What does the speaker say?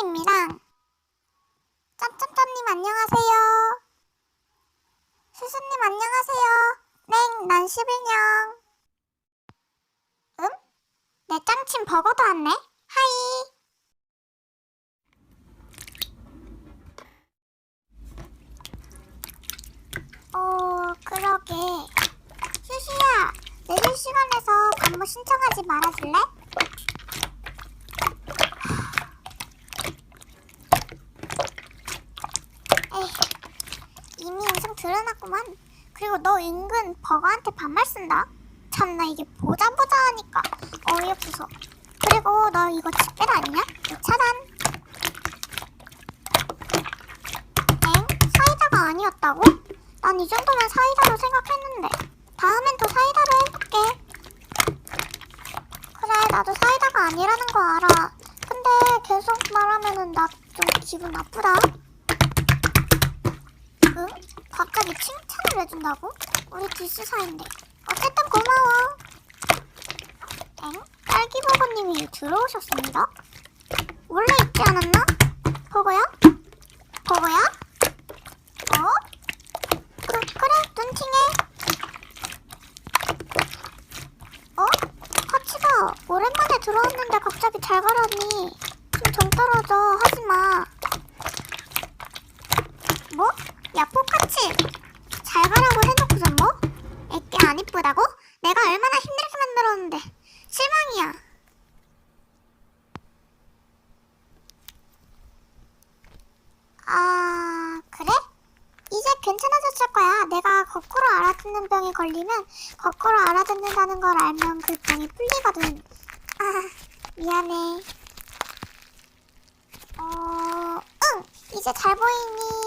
수수입니다. 짬짬짬님 안녕하세요. 수수님 안녕하세요. 네, 난 11년. 음? 내 짱친 버거도 왔네? 하이. 어, 그러게. 수수야, 내일 시간에서 반모 신청하지 말아줄래? 에이, 이미 우승 드러났구만. 그리고 너 은근 버거한테 반말 쓴다. 참나 이게 보자 보자 하니까 어이없어서. 그리고 너 이거 집게도 아니냐? 차단. 엥? 사이다가 아니었다고? 난 이 정도면 사이다로 생각했는데. 다음엔 또 사이다로 해볼게. 그래, 나도 사이다가 아니라는 거 알아. 근데 계속 말하면은 나 좀 기분 나쁘다. 응? 갑자기 칭찬을 해준다고? 우리 디스 사인데. 어쨌든 고마워. 엥? 딸기버거님이 들어오셨습니다. 원래 있지 않았나? 버거야? 버거야? 어? 그, 그래, 눈팅해. 어? 하치가 오랜만에 들어왔는데 갑자기 잘 가라니. 좀 정 떨어져. 하지 마. 뭐? 야, 포카치! 잘 가라고 해놓고선 뭐? 애께 안 이쁘다고? 내가 얼마나 힘들게 만들었는데. 실망이야. 아, 그래? 이제 괜찮아졌을 거야. 내가 거꾸로 알아듣는 병에 걸리면 거꾸로 알아듣는다는 걸 알면 그 병이 풀리거든. 아, 미안해. 어, 응! 이제 잘 보이니?